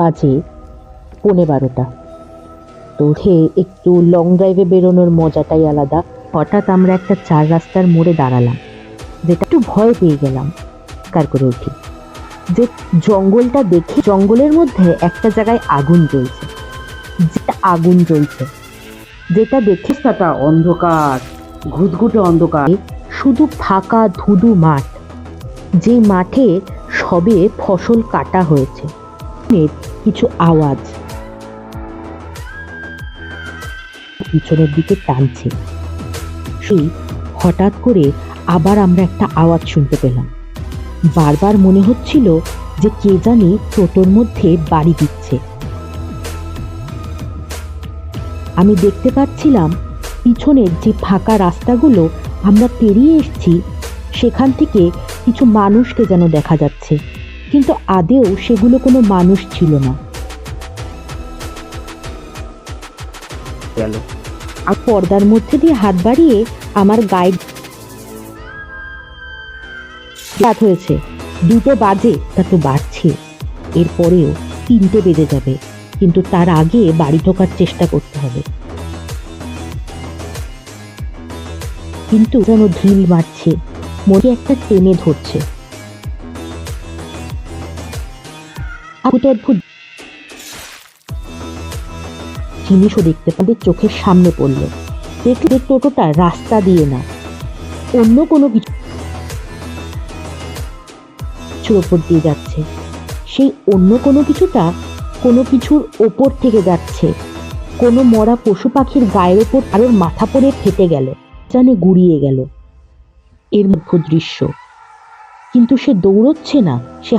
বাজে পৌনে বারোটা। তো উঠে একটু লং ড্রাইভে বেরোনোর মজাটাই আলাদা। হঠাৎ আমরা একটা চার রাস্তার মোড়ে দাঁড়ালাম যেটা একটু ভয় পেয়ে গেলাম কার করে উঠি? যে জঙ্গলটা দেখে জঙ্গলের মধ্যে একটা জায়গায় আগুন জ্বলছে যেটা আগুন জ্বলছে। যেটা দেখে রাস্তাটা অন্ধকার ঘুটঘুটে অন্ধকার। শুধু ফাঁকা ধুধু মাঠ যে মাঠে সবে ফসল কাটা হয়েছে। কিছু আওয়াজ। পিছনের দিকে টানছে। সেই হঠাৎ করে আবার আমরা একটা আওয়াজ শুনতে পেলাম। বারবার মনে হচ্ছিল যে কে জানি টোটোর মধ্যে বাড়ি দিচ্ছে। আমি দেখতে পাচ্ছিলাম পিছনের যে ফাঁকা রাস্তাগুলো আমরা পেরিয়ে এসেছি, সেখান থেকে কিছু মানুষকে যেন দেখা যাচ্ছে। কিন্তু আদেও সেগুলো কোনো মানুষ ছিল না। গেল। আর পর্দার মধ্যে দিয়ে হাত বাড়িয়ে আমার গাইড রাত হয়েছে। দুটো বাজে তা তো বাড়ছে। এরপরেও তিনটে বেজে যাবে কিন্তু তার আগে বাড়ি ঢোকার চেষ্টা করতে হবে। কিন্তু যেন ঢিল মারছে মনে একটা টেনে ধরছে। অদ্ভুত অদ্ভুত জিনিসও দেখতে পাবে, চোখের সামনে পড়ল। দেখলে টোটোটা রাস্তা দিয়ে না। অন্য কোনো কিছু কিছুর ওপর দিয়ে যাচ্ছে। সেই অন্য কোনো কিছুটা কোনো কিছুর ওপর থেকে যাচ্ছে। কোনো মরা পশু পাখির গায়ের ওপর কারোর মাথা পড়ে ফেটে গেল, জানে গুড়িয়ে গেল। এর মধ্য দৃশ্য। কিন্তু সে দৌড়চ্ছে না, সে